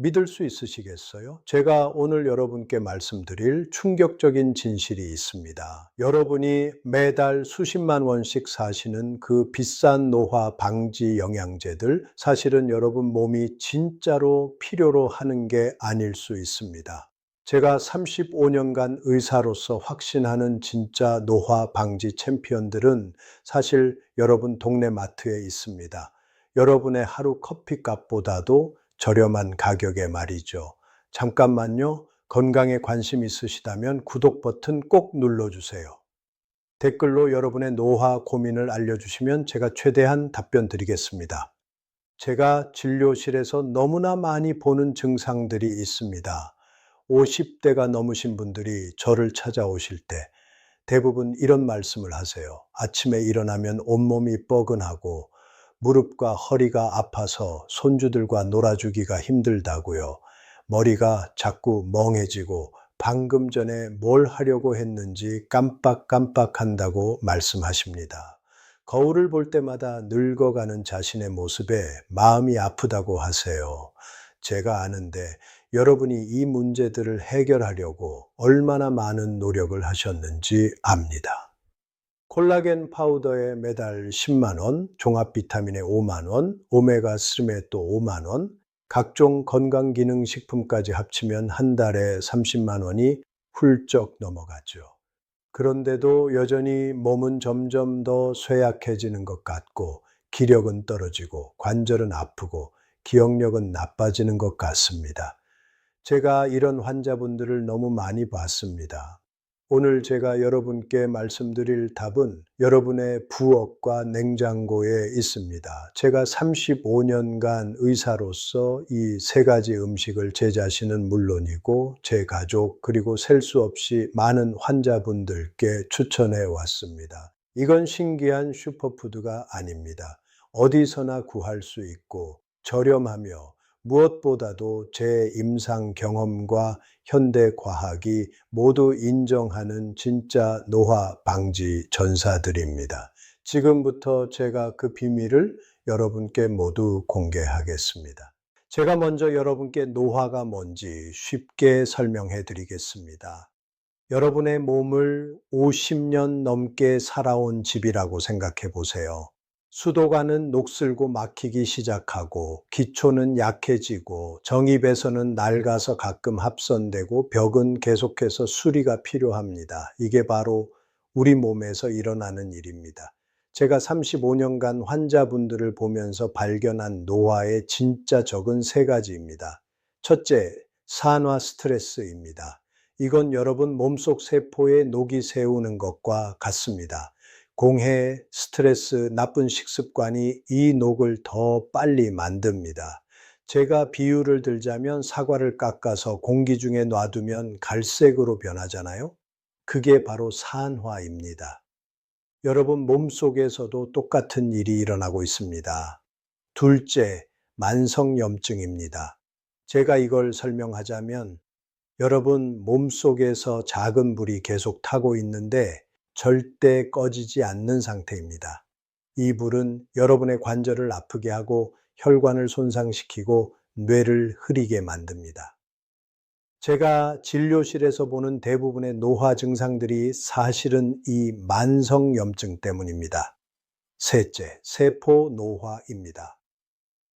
믿을 수 있으시겠어요? 제가 오늘 여러분께 말씀드릴 충격적인 진실이 있습니다. 여러분이 매달 수십만 원씩 사시는 그 비싼 노화 방지 영양제들, 사실은 여러분 몸이 진짜로 필요로 하는 게 아닐 수 있습니다. 제가 35년간 의사로서 확신하는 진짜 노화 방지 챔피언들은 사실 여러분 동네 마트에 있습니다. 여러분의 하루 커피값보다도 저렴한 가격에 말이죠. 잠깐만요. 건강에 관심 있으시다면 구독 버튼 꼭 눌러주세요. 댓글로 여러분의 노화 고민을 알려주시면 제가 최대한 답변 드리겠습니다. 제가 진료실에서 너무나 많이 보는 증상들이 있습니다. 50대가 넘으신 분들이 저를 찾아오실 때 대부분 이런 말씀을 하세요. 아침에 일어나면 온몸이 뻐근하고 무릎과 허리가 아파서 손주들과 놀아주기가 힘들다고요. 머리가 자꾸 멍해지고 방금 전에 뭘 하려고 했는지 깜빡깜빡 한다고 말씀하십니다. 거울을 볼 때마다 늙어가는 자신의 모습에 마음이 아프다고 하세요. 제가 아는데 여러분이 이 문제들을 해결하려고 얼마나 많은 노력을 하셨는지 압니다. 콜라겐 파우더에 매달 10만원, 종합 비타민에 5만원, 오메가 3에 또 5만원, 각종 건강기능식품까지 합치면 한 달에 30만원이 훌쩍 넘어가죠. 그런데도 여전히 몸은 점점 더 쇠약해지는 것 같고, 기력은 떨어지고, 관절은 아프고, 기억력은 나빠지는 것 같습니다. 제가 이런 환자분들을 너무 많이 봤습니다. 오늘 제가 여러분께 말씀드릴 답은 여러분의 부엌과 냉장고에 있습니다. 제가 35년간 의사로서 이 세 가지 음식을 제 자신은 물론이고 제 가족 그리고 셀 수 없이 많은 환자분들께 추천해 왔습니다. 이건 신기한 슈퍼푸드가 아닙니다. 어디서나 구할 수 있고 저렴하며 무엇보다도 제 임상 경험과 현대 과학이 모두 인정하는 진짜 노화 방지 전사들입니다. 지금부터 제가 그 비밀을 여러분께 모두 공개하겠습니다. 제가 먼저 여러분께 노화가 뭔지 쉽게 설명해 드리겠습니다. 여러분의 몸을 50년 넘게 살아온 집이라고 생각해 보세요. 수도관은 녹슬고 막히기 시작하고 기초는 약해지고 정입에서는 낡아서 가끔 합선되고 벽은 계속해서 수리가 필요합니다. 이게 바로 우리 몸에서 일어나는 일입니다. 제가 35년간 환자분들을 보면서 발견한 노화의 진짜 적은 세 가지입니다. 첫째, 산화 스트레스입니다. 이건 여러분 몸속 세포에 녹이 세우는 것과 같습니다. 공해, 스트레스, 나쁜 식습관이 이 녹을 더 빨리 만듭니다. 제가 비유를 들자면 사과를 깎아서 공기 중에 놔두면 갈색으로 변하잖아요. 그게 바로 산화입니다. 여러분 몸속에서도 똑같은 일이 일어나고 있습니다. 둘째, 만성염증입니다. 제가 이걸 설명하자면 여러분 몸속에서 작은 불이 계속 타고 있는데 절대 꺼지지 않는 상태입니다. 이 불은 여러분의 관절을 아프게 하고 혈관을 손상시키고 뇌를 흐리게 만듭니다. 제가 진료실에서 보는 대부분의 노화 증상들이 사실은 이 만성염증 때문입니다. 셋째, 세포 노화입니다.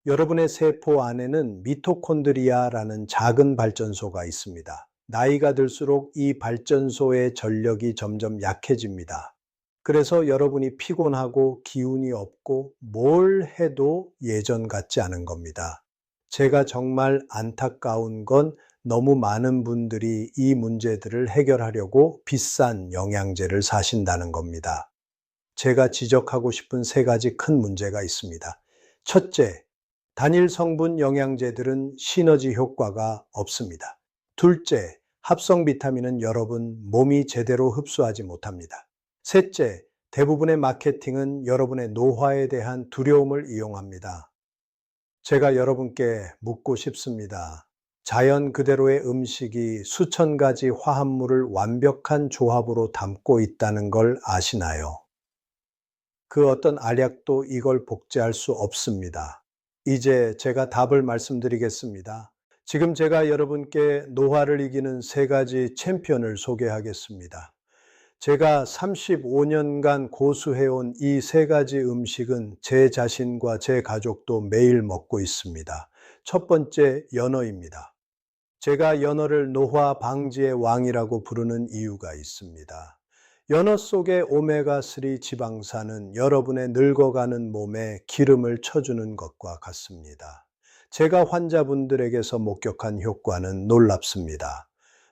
여러분의 세포 안에는 미토콘드리아라는 작은 발전소가 있습니다. 나이가 들수록 이 발전소의 전력이 점점 약해집니다. 그래서 여러분이 피곤하고 기운이 없고 뭘 해도 예전 같지 않은 겁니다. 제가 정말 안타까운 건 너무 많은 분들이 이 문제들을 해결하려고 비싼 영양제를 사신다는 겁니다. 제가 지적하고 싶은 세 가지 큰 문제가 있습니다. 첫째, 단일 성분 영양제들은 시너지 효과가 없습니다. 둘째, 합성 비타민은 여러분 몸이 제대로 흡수하지 못합니다. 셋째, 대부분의 마케팅은 여러분의 노화에 대한 두려움을 이용합니다. 제가 여러분께 묻고 싶습니다. 자연 그대로의 음식이 수천 가지 화합물을 완벽한 조합으로 담고 있다는 걸 아시나요? 그 어떤 알약도 이걸 복제할 수 없습니다. 이제 제가 답을 말씀드리겠습니다. 지금 제가 여러분께 노화를 이기는 세 가지 챔피언을 소개하겠습니다. 제가 35년간 고수해온 이 세 가지 음식은 제 자신과 제 가족도 매일 먹고 있습니다. 첫 번째, 연어입니다. 제가 연어를 노화 방지의 왕이라고 부르는 이유가 있습니다. 연어 속의 오메가3 지방산은 여러분의 늙어가는 몸에 기름을 쳐주는 것과 같습니다. 제가 환자분들에게서 목격한 효과는 놀랍습니다.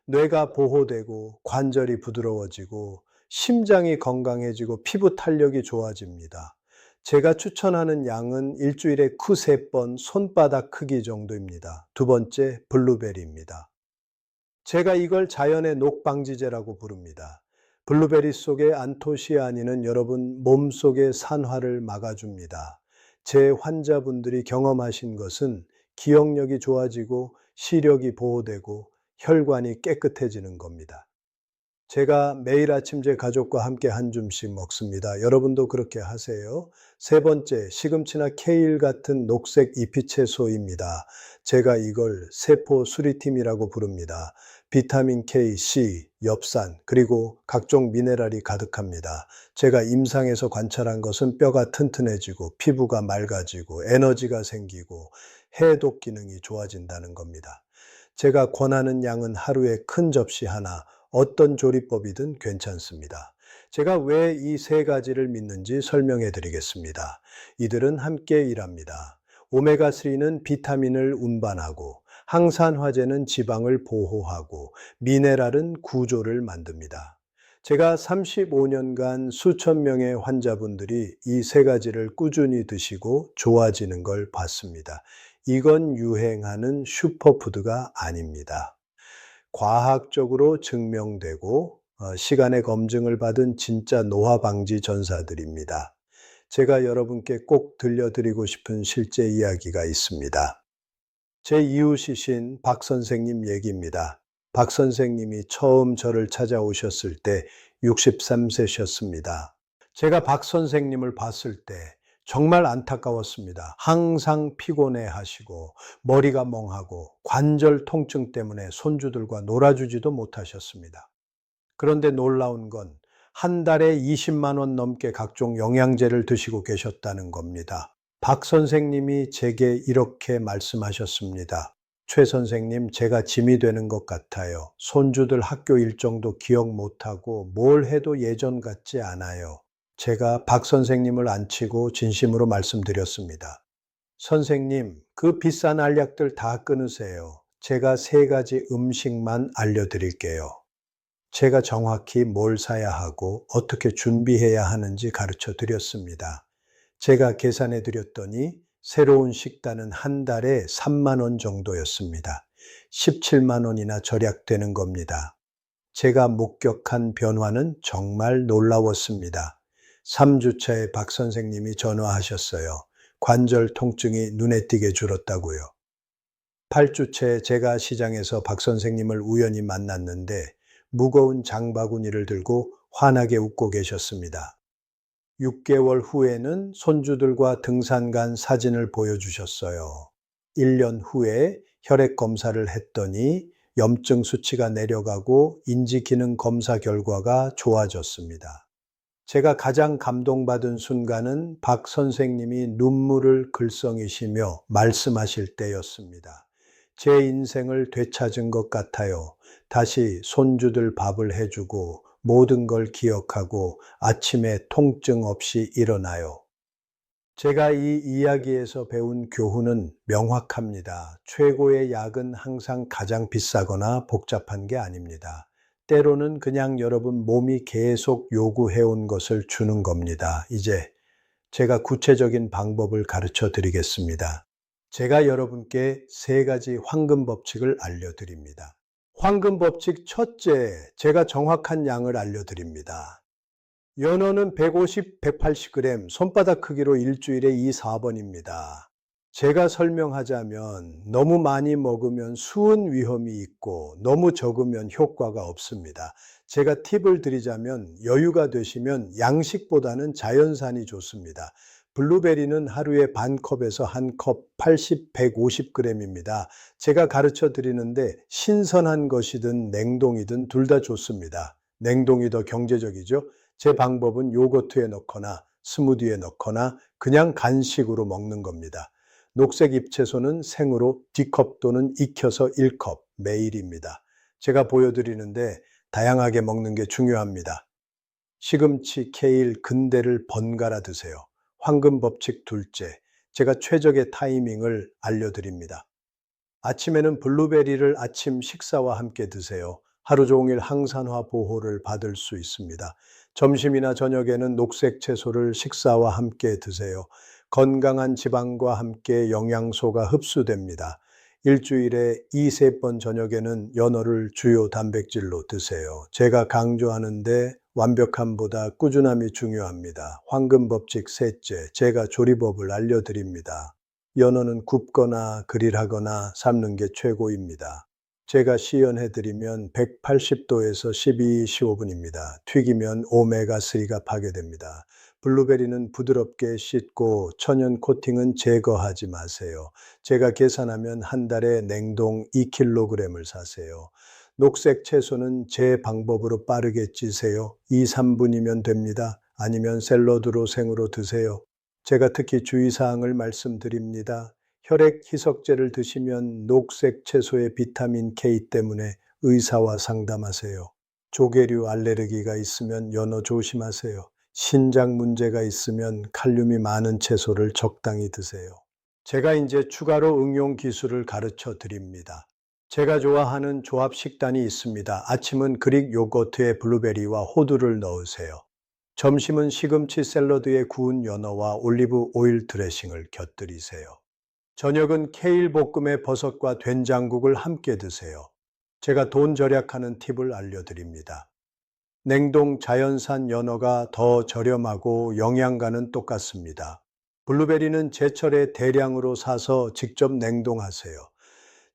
뇌가 보호되고 관절이 부드러워지고 심장이 건강해지고 피부 탄력이 좋아집니다. 제가 추천하는 양은 일주일에 쿠세 번 손바닥 크기 정도입니다. 두 번째, 블루베리입니다. 제가 이걸 자연의 녹방지제라고 부릅니다. 블루베리 속의 안토시아닌은 여러분 몸속의 산화를 막아줍니다. 제 환자분들이 경험하신 것은 기억력이 좋아지고 시력이 보호되고 혈관이 깨끗해지는 겁니다. 제가 매일 아침 제 가족과 함께 한 줌씩 먹습니다. 여러분도 그렇게 하세요. 세 번째, 시금치나 케일 같은 녹색 잎이 채소입니다. 제가 이걸 세포 수리팀이라고 부릅니다. 비타민 K, C, 엽산, 그리고 각종 미네랄이 가득합니다. 제가 임상에서 관찰한 것은 뼈가 튼튼해지고 피부가 맑아지고 에너지가 생기고 해독 기능이 좋아진다는 겁니다. 제가 권하는 양은 하루에 큰 접시 하나, 어떤 조리법이든 괜찮습니다. 제가 왜 이 세 가지를 믿는지 설명해 드리겠습니다. 이들은 함께 일합니다. 오메가3는 비타민을 운반하고 항산화제는 지방을 보호하고 미네랄은 구조를 만듭니다. 제가 35년간 수천 명의 환자분들이 이 세 가지를 꾸준히 드시고 좋아지는 걸 봤습니다. 이건 유행하는 슈퍼푸드가 아닙니다. 과학적으로 증명되고 어, 시간의 검증을 받은 진짜 노화 방지 전사들입니다. 제가 여러분께 꼭 들려드리고 싶은 실제 이야기가 있습니다. 제 이웃이신 박 선생님 얘기입니다. 박 선생님이 처음 저를 찾아오셨을 때 63세셨습니다. 제가 박 선생님을 봤을 때 정말 안타까웠습니다. 항상 피곤해 하시고 머리가 멍하고 관절 통증 때문에 손주들과 놀아주지도 못하셨습니다. 그런데 놀라운 건 한 달에 20만 원 넘게 각종 영양제를 드시고 계셨다는 겁니다. 박 선생님이 제게 이렇게 말씀하셨습니다. 최 선생님, 제가 짐이 되는 것 같아요. 손주들 학교 일정도 기억 못하고 뭘 해도 예전 같지 않아요. 제가 박 선생님을 안치고 진심으로 말씀드렸습니다. 선생님, 그 비싼 알약들 다 끊으세요. 제가 세 가지 음식만 알려드릴게요. 제가 정확히 뭘 사야 하고 어떻게 준비해야 하는지 가르쳐 드렸습니다. 제가 계산해 드렸더니 새로운 식단은 한 달에 3만 원 정도였습니다. 17만 원이나 절약되는 겁니다. 제가 목격한 변화는 정말 놀라웠습니다. 3주차에 박 선생님이 전화하셨어요. 관절 통증이 눈에 띄게 줄었다고요. 8주차에 제가 시장에서 박 선생님을 우연히 만났는데 무거운 장바구니를 들고 환하게 웃고 계셨습니다. 6개월 후에는 손주들과 등산 간 사진을 보여주셨어요. 1년 후에 혈액 검사를 했더니 염증 수치가 내려가고 인지 기능 검사 결과가 좋아졌습니다. 제가 가장 감동받은 순간은 박 선생님이 눈물을 글썽이시며 말씀하실 때였습니다. 제 인생을 되찾은 것 같아요. 다시 손주들 밥을 해주고 모든 걸 기억하고 아침에 통증 없이 일어나요. 제가 이 이야기에서 배운 교훈은 명확합니다. 최고의 약은 항상 가장 비싸거나 복잡한 게 아닙니다. 때로는 그냥 여러분 몸이 계속 요구해온 것을 주는 겁니다. 이제 제가 구체적인 방법을 가르쳐 드리겠습니다. 제가 여러분께 세 가지 황금 법칙을 알려드립니다. 황금 법칙 첫째, 제가 정확한 양을 알려드립니다. 연어는 150, 180g, 손바닥 크기로 일주일에 2, 4번입니다. 제가 설명하자면 너무 많이 먹으면 수은 위험이 있고 너무 적으면 효과가 없습니다. 제가 팁을 드리자면 여유가 되시면 양식보다는 자연산이 좋습니다. 블루베리는 하루에 반 컵에서 한 컵 80, 150g입니다. 제가 가르쳐 드리는데 신선한 것이든 냉동이든 둘 다 좋습니다. 냉동이 더 경제적이죠. 제 방법은 요거트에 넣거나 스무디에 넣거나 그냥 간식으로 먹는 겁니다. 녹색 잎채소는 생으로 D컵 또는 익혀서 1컵 매일입니다. 제가 보여드리는데 다양하게 먹는 게 중요합니다. 시금치, 케일, 근대를 번갈아 드세요. 황금 법칙 둘째, 제가 최적의 타이밍을 알려드립니다. 아침에는 블루베리를 아침 식사와 함께 드세요. 하루 종일 항산화 보호를 받을 수 있습니다. 점심이나 저녁에는 녹색 채소를 식사와 함께 드세요. 건강한 지방과 함께 영양소가 흡수됩니다. 일주일에 2, 3번 저녁에는 연어를 주요 단백질로 드세요. 제가 강조하는데 완벽함보다 꾸준함이 중요합니다. 황금 법칙 셋째, 제가 조리법을 알려드립니다. 연어는 굽거나 그릴하거나 삶는 게 최고입니다. 제가 시연해드리면 180도에서 12, 15분입니다. 튀기면 오메가3가 파괴됩니다. 블루베리는 부드럽게 씻고 천연 코팅은 제거하지 마세요. 제가 계산하면 한 달에 냉동 2kg을 사세요. 녹색 채소는 제 방법으로 빠르게 찌세요. 2, 3분이면 됩니다. 아니면 샐러드로 생으로 드세요. 제가 특히 주의사항을 말씀드립니다. 혈액 희석제를 드시면 녹색 채소의 비타민 K 때문에 의사와 상담하세요. 조개류 알레르기가 있으면 연어 조심하세요. 신장 문제가 있으면 칼륨이 많은 채소를 적당히 드세요. 제가 이제 추가로 응용 기술을 가르쳐 드립니다. 제가 좋아하는 조합 식단이 있습니다. 아침은 그릭 요거트에 블루베리와 호두를 넣으세요. 점심은 시금치 샐러드에 구운 연어와 올리브 오일 드레싱을 곁들이세요. 저녁은 케일 볶음에 버섯과 된장국을 함께 드세요. 제가 돈 절약하는 팁을 알려드립니다. 냉동 자연산 연어가 더 저렴하고 영양가는 똑같습니다. 블루베리는 제철에 대량으로 사서 직접 냉동하세요.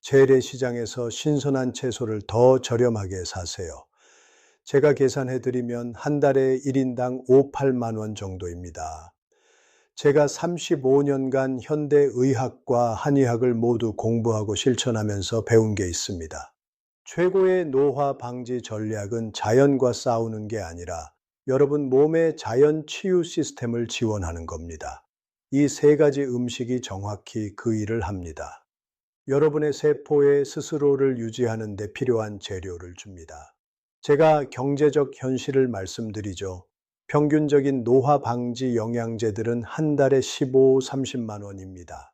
재래시장에서 신선한 채소를 더 저렴하게 사세요. 제가 계산해 드리면 한 달에 1인당 5, 8만 원 정도입니다. 제가 35년간 현대의학과 한의학을 모두 공부하고 실천하면서 배운 게 있습니다. 최고의 노화 방지 전략은 자연과 싸우는 게 아니라 여러분 몸의 자연 치유 시스템을 지원하는 겁니다. 이 세 가지 음식이 정확히 그 일을 합니다. 여러분의 세포에 스스로를 유지하는 데 필요한 재료를 줍니다. 제가 경제적 현실을 말씀드리죠. 평균적인 노화 방지 영양제들은 한 달에 15, 30만 원입니다.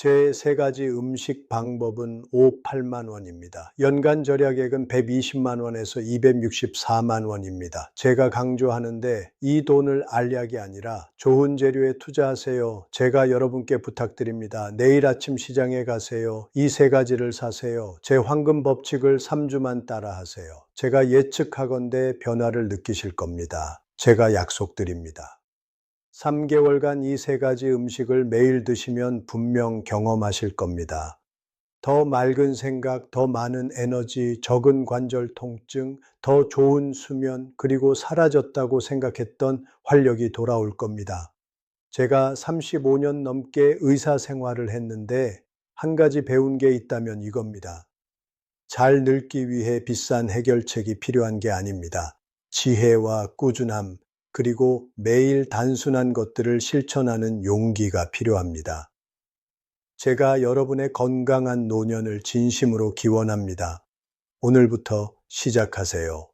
제 세 가지 음식 방법은 5, 8만 원입니다. 연간 절약액은 120만 원에서 264만 원입니다. 제가 강조하는데 이 돈을 알약이 아니라 좋은 재료에 투자하세요. 제가 여러분께 부탁드립니다. 내일 아침 시장에 가세요. 이 세 가지를 사세요. 제 황금 법칙을 3주만 따라 하세요. 제가 예측하건대 변화를 느끼실 겁니다. 제가 약속드립니다. 3개월간 이 세 가지 음식을 매일 드시면 분명 경험하실 겁니다. 더 맑은 생각, 더 많은 에너지, 적은 관절 통증, 더 좋은 수면, 그리고 사라졌다고 생각했던 활력이 돌아올 겁니다. 제가 35년 넘게 의사 생활을 했는데 한 가지 배운 게 있다면 이겁니다. 잘 늙기 위해 비싼 해결책이 필요한 게 아닙니다. 지혜와 꾸준함, 그리고 매일 단순한 것들을 실천하는 용기가 필요합니다. 제가 여러분의 건강한 노년을 진심으로 기원합니다. 오늘부터 시작하세요.